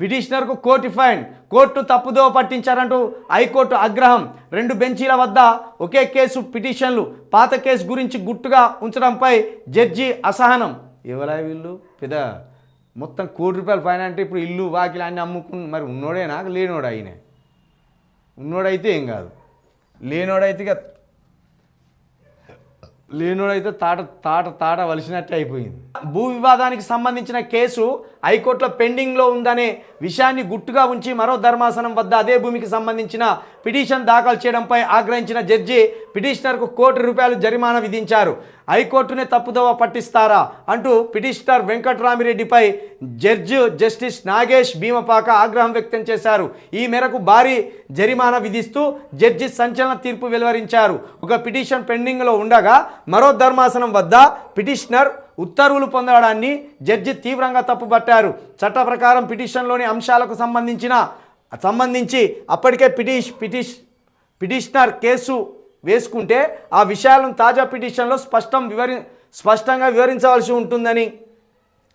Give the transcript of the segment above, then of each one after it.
పిటిషనర్కు court fine. Court తప్పుదో పట్టించారంటూ high court ఆగ్రహం. రెండు బెంచీల వద్ద ఒకే కేసు పిటిషన్లు. పాత కేసు గురించి గుట్టుగా ఉంచడంపై జడ్జి అసహనం. ఎవరా వీళ్ళు? పెద్ద మొత్తం కోటి రూపాయల ఫైన్ అంటే ఇప్పుడు ఇల్లు వాకిలు అన్నీ అమ్ముకుని మరి ఉన్నోడేనా? లేనోడా ఆయన ఉన్నోడైతే ఏం కాదు. లేనోడైతే ఇక లేనోడైతే తాట తాట తాట వలిసినట్టే అయిపోయింది. భూ వివాదానికి సంబంధించిన కేసు హైకోర్టులో పెండింగ్లో ఉందనే విషయాన్ని గుట్టుగా ఉంచి మరో ధర్మాసనం వద్ద అదే భూమికి సంబంధించిన పిటిషన్ దాఖలు చేయడంపై ఆగ్రహించిన జడ్జి పిటిషనర్కు కోటి రూపాయలు జరిమానా విధించారు. హైకోర్టునే తప్పుదోవ పట్టిస్తారా? అంటూ పిటిషనర్ వెంకట్రామిరెడ్డిపై జడ్జి జస్టిస్ నాగేష్ భీమపాక ఆగ్రహం వ్యక్తం చేశారు. ఈ మేరకు భారీ జరిమానా విధిస్తూ జడ్జి సంచలన తీర్పు వెలువరించారు. ఒక పిటిషన్ పెండింగ్లో ఉండగా మరో ధర్మాసనం వద్ద పిటిషనర్ ఉత్తర్వులు పొందడాన్ని జడ్జి తీవ్రంగా తప్పుపట్టారు. చట్ట ప్రకారం పిటిషన్లోని అంశాలకు సంబంధించిన సంబంధించి అప్పటికే పిటిష్ పిటిష్ పిటిషనర్ కేసు వేసుకుంటే ఆ విషయాలను తాజా పిటిషన్లో స్పష్టం వివరి స్పష్టంగా వివరించవలసి ఉంటుందని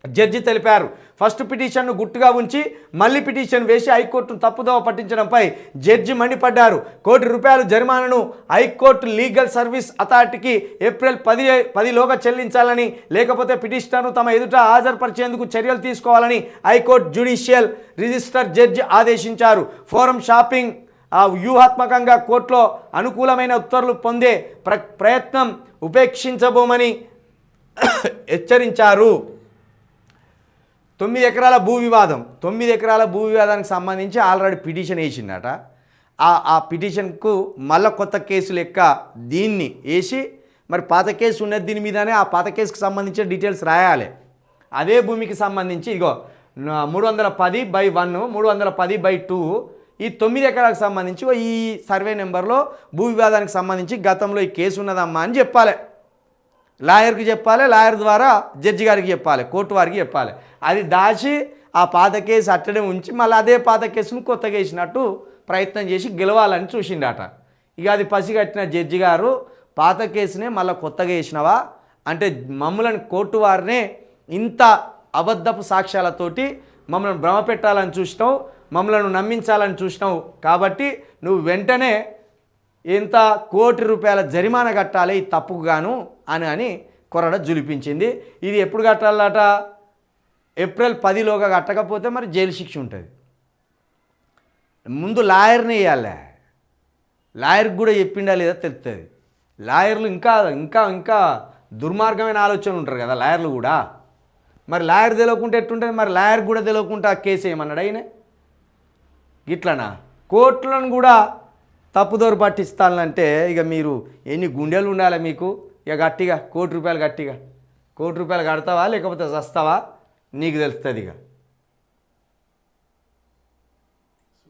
జడ్జి తెలిపారు. ఫస్ట్ పిటిషన్ను గుట్టుగా ఉంచి మళ్ళీ పిటిషన్ వేసి హైకోర్టును తప్పుదోవ పట్టించడంపై జడ్జి మండిపడ్డారు. కోటి రూపాయల జరిమానాను హైకోర్టు లీగల్ సర్వీస్ అథారిటీకి ఏప్రిల్ పది పదిలోగా చెల్లించాలని లేకపోతే పిటిషనర్ను తమ ఎదుట హాజరుపరిచేందుకు చర్యలు తీసుకోవాలని high court judicial register judge ఆదేశించారు. ఫోరం షాపింగ్ ఆ వ్యూహాత్మకంగా కోర్టులో అనుకూలమైన ఉత్తర్వులు పొందే ప్ర ప్రయత్నం ఉపేక్షించబోమని హెచ్చరించారు. తొమ్మిది ఎకరాల భూ వివాదం. తొమ్మిది ఎకరాల భూ వివాదానికి సంబంధించి ఆల్రెడీ పిటిషన్ వేసిందట. ఆ ఆ పిటిషన్కు మళ్ళీ కొత్త కేసు లెక్క దీన్ని వేసి మరి పాత కేసు ఉన్నది దీని మీదనే ఆ పాత కేసుకు సంబంధించిన డీటెయిల్స్ రాయాలి. అదే భూమికి సంబంధించి ఇగో మూడు వందల పది బై వన్ మూడు వందల పది బై టూ ఈ తొమ్మిది ఎకరాలకు సంబంధించి ఓ ఈ సర్వే నెంబర్లో భూ వివాదానికి సంబంధించి గతంలో ఈ కేసు ఉన్నదమ్మా అని చెప్పాలి. లాయర్కి చెప్పాలి లాయర్ ద్వారా జడ్జి గారికి చెప్పాలి కోర్టు వారికి చెప్పాలి. అది దాచి ఆ పాత కేసు అట్టడే ఉంచి మళ్ళీ అదే పాత కేసును కొత్తగా వేసినట్టు ప్రయత్నం చేసి గెలవాలని చూసిండట. ఇక అది పసిగట్టిన జడ్జి గారు పాత కేసునే మళ్ళీ కొత్తగా వేసినవా? అంటే మమ్మల్ని కోర్టు వారినే ఇంత అబద్ధపు సాక్ష్యాలతోటి మమ్మల్ని భ్రమ పెట్టాలని చూసినావు మమ్మల్ని నమ్మించాలని చూసినావు కాబట్టి నువ్వు వెంటనే ఇంత కోటి రూపాయల జరిమానా కట్టాలి ఈ తప్పుకు గాను. అని అని కొరడ జులిపించింది. ఇది ఎప్పుడు కట్టాలట? ఏప్రిల్ పదిలోగా కట్టకపోతే మరి జైలు శిక్ష ఉంటుంది. ముందు లాయర్ని వేయాలి లాయర్కి కూడా చెప్పిండా లేదా తెలుస్తుంది లాయర్లు ఇంకా ఇంకా ఇంకా దుర్మార్గమైన ఆలోచనలు ఉంటారు కదా లాయర్లు కూడా. మరి లాయర్ తెలియకుంటే ఎట్టుంటుంది? మరి లాయర్ కూడా తెలియకుండా కేసు ఏమన్నాడు అయినా ఇట్లనా కోర్టులను కూడా తప్పుదోరు పట్టిస్తానంటే ఇక మీరు ఎన్ని గుండెలు ఉండాలి మీకు? ఇక గట్టిగా కోటి రూపాయలు గట్టిగా. కోటి రూపాయలు కడతావా లేకపోతే చస్తావా? నీకు తెలుస్తుంది ఇక.